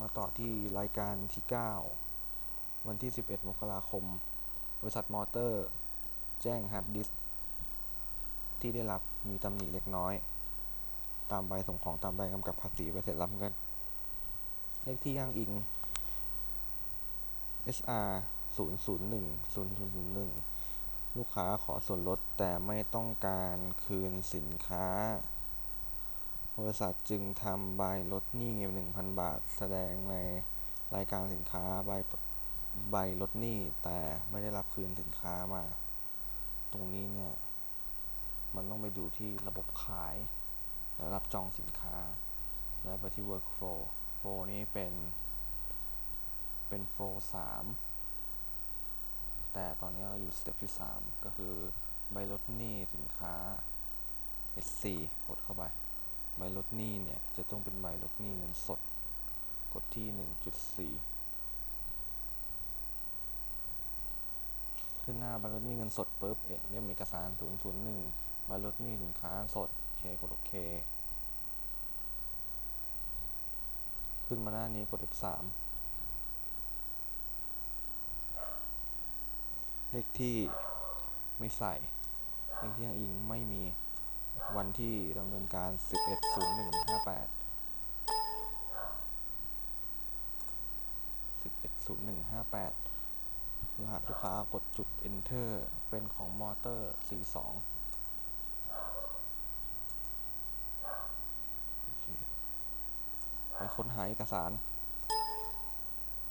มาต่อที่รายการที่ 9 วันที่ 11 มกราคม บริษัทมอเตอร์ แจ้งฮาร์ดดิสก์ที่ได้รับมีตำหนิเล็กน้อย ตามใบส่งของตามใบกำกับภาษีไปเสร็จรับเงินเลขที่อ้างอิง SR 001 0001 ลูกค้าขอส่วนลดแต่ไม่ต้องการคืนสินค้า บริษัทจึงทำใบลดหนี้ 1,000 บาท แสดงในรายการสินค้าใบใบลดหนี้ แต่ไม่ได้รับคืนสินค้ามา ตรงนี้เนี่ย มันต้องไปดูที่ระบบขาย และรับจองสินค้า และไปที่ workflow flow นี้เป็นเป็น flow 3แต่ตอนนี้เราอยู่สเต็ปที่ 3 ก็คือใบลดหนี้สินค้า S4 กดเข้าไป ใบลดหนี้เนี่ยจะต้องเป็นใบลดหนี้เงินสด กดที่ 1.4 ขึ้นหน้าใบลดหนี้เงินสดปุ๊บเอ๊ะเล่มเอกสาร 001ใบลดหนี้สินค้าสดโอเคกดโอเค ขึ้นมาหน้านี้กด F3 เลขที่ไม่ใส่เลขที่อ้างอิงไม่มี วันที่ดำเนินการ 110158 110158 รหัสลูกค้ากดจุด enter เป็นของมอเตอร์ 42โอเคไปค้นหาเอกสาร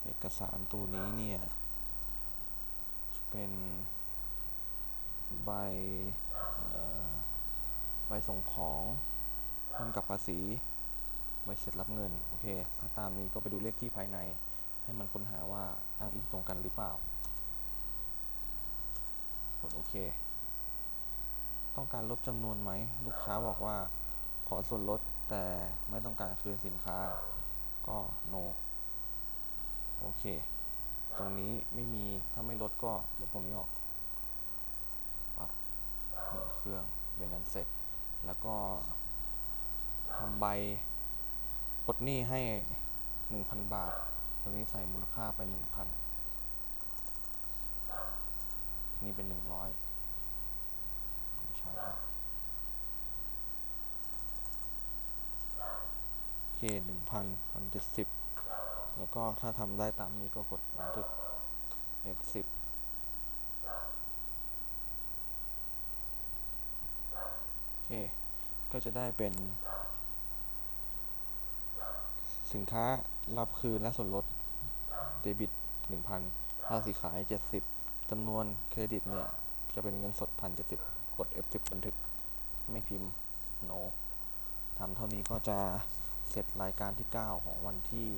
เอกสารตัวนี้เนี่ยจะเป็นใบ ใบส่งของทำกับภาษีใบเสร็จรับเงิน โอเค ถ้าตามนี้ก็ไปดูเลขที่ภายใน ให้มันค้นหาว่าอ้างอิงตรงกันหรือเปล่ากดโอเค ต้องการลดจำนวนไหม ลูกค้าบอกว่าขอส่วนลดแต่ไม่ต้องการคืนสินค้า ก็ no โอเค ตรงนี้ไม่มีถ้าไม่ลดก็ลบตรงนี้ออกปับหนึ่งเครื่องเป็นนั้นเสร็จ แล้วก็ทำใบปลดหนี้ให้ 1,000 บาทตรงนี้ใส่มูลค่าไป 1,000 นี่เป็น 100ไม่ใช่ละโอเค1,000 1,070แล้วก็ถ้าทำได้ตามนี้ก็กดบันทึก F10 โอ เค ก็จะได้เป็น สินค้ารับคืนและส่วนลดเดบิต 1,000ภาษีขาย 70จำนวนเครดิตเนี่ย จะเป็นเงินสด 1,070 กด F10 บันทึก ไม่พิมพ์ no ทำเท่านี้ก็จะเสร็จรายการที่ 9 ของวันที่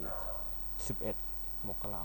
11 มกรา